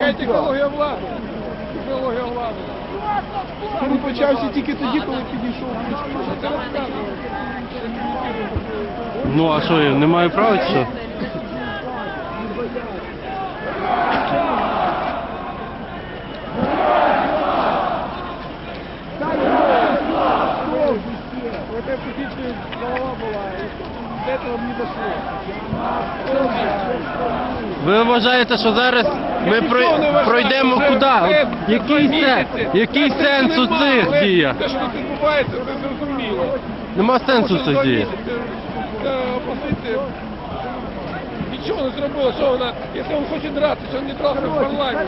Яка технологія влади? Технологія влади. Він почався тільки тоді, коли підійшов Кличко. Що це розказує? Ну а що, я не маю права чи що? Вот эта птичья голова была, и до этого не дошло. Ви вважаєте, що зараз ми пройдемо куди? це Який сенс? Який сенс у цих діях? Те, що тут відбувається, це зрозуміло. Нема сенсу Тому цих діях. е, Опозиція нічого не зробила, що вона, якщо він хоче драти, що він не дрался в самі прошли.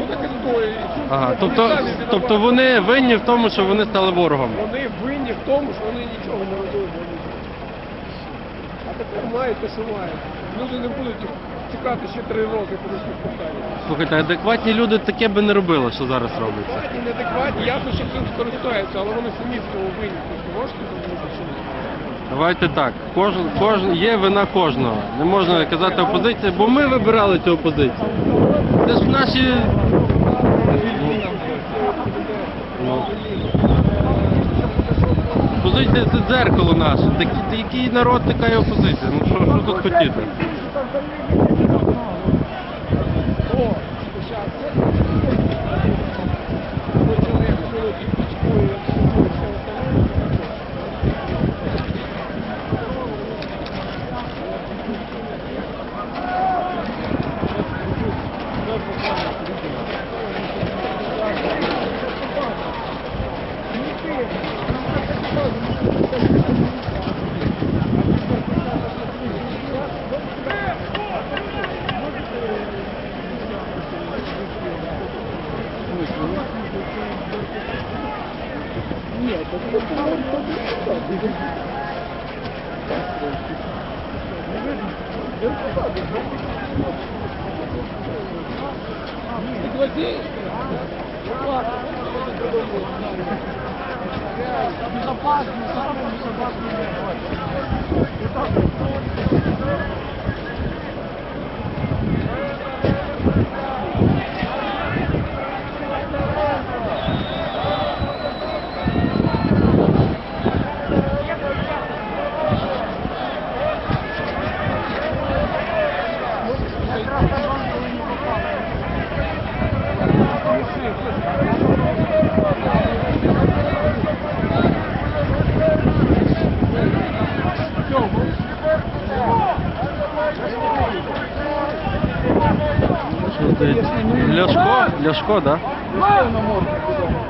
Ну так і стоїть. Ага, тобто, Вони тобто вони винні в тому, що вони стали ворогом. Вони винні в тому, що вони нічого не робили. А тепер мають те, що мають. Люди не будуть чекати ще три роки по таких питаннях. Слухайте, адекватні люди таке би не робили, що зараз робиться. Адекватні, неадекватні, ясно, що цим скористаються, але вони самі в цьому винні. Можете зрозуміти, що ні? Давайте так. Кожен, кожен, є вина кожного. Не можна казати опозиція, бо ми вибирали цю опозицію. Це ж наші. Ну. Опозиція це дзеркало наше. Такі, який народ, така і опозиція. Ну що, що тут хотіти? О, сейчас. Почали сьогодні пічкою, все остальне. Ты гвоздеешь? Ладно. Безопасно, самое безопасное Ляшко? Ляшко. Да?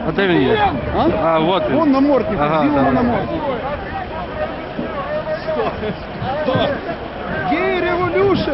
А де він є? А? А, от він. Вон намордник, Ага, білому да. намордник. Гей революшн!